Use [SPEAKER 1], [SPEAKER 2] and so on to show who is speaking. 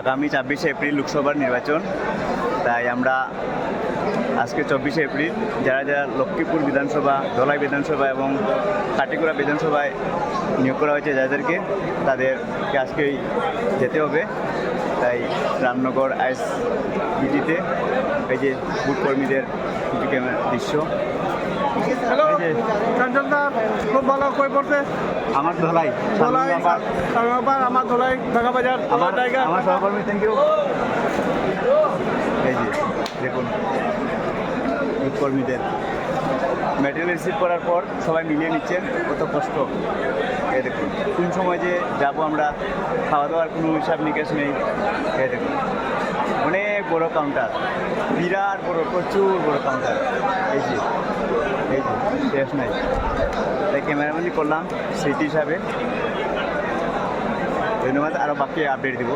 [SPEAKER 1] আগামী ছাব্বিশে এপ্রিল লোকসভার নির্বাচন। তাই আমরা আজকে চব্বিশে এপ্রিল, যারা যারা লক্ষ্মীপুর বিধানসভা, ধলাই বিধানসভা এবং কাটিকুড়া বিধানসভায় নিয়োগ করা হয়েছে, যাদেরকে তাদেরকে আজকেই যেতে হবে। তাই রামনগর আইস বিটিতে এই যে বুথ কর্মীদের দৃশ্য।
[SPEAKER 2] হ্যালো
[SPEAKER 1] যে
[SPEAKER 2] খুব ভালো কই পড়ছে?
[SPEAKER 1] আমার ধলাই
[SPEAKER 2] ধলাই সাংবাবার আমার ধলাই ঢাকা বাজার
[SPEAKER 1] আমার
[SPEAKER 2] জায়গা
[SPEAKER 1] আমার সহকর্মী থ্যাংক ইউ এই যে দেখুন কর্মীদের ম্যাটেরিয়াল রিসিভ করার পর সবাই মিলিয়ে নিচ্ছেন কত কষ্ট। এই দেখুন কোন সময় যে যাব আমরা খাওয়া দাওয়ার কোনো হিসাব নিকেশ নেই। এই দেখুন অনেক বড় কাউন্টার বিরাট বড় প্রচুর বড় কাউন্টার এই যে শেষ নাই। তাই ক্যামেরাম্যানই করলাম স্মৃতি হিসাবে। ধন্যবাদ আরও বাকি আপডেট দিব।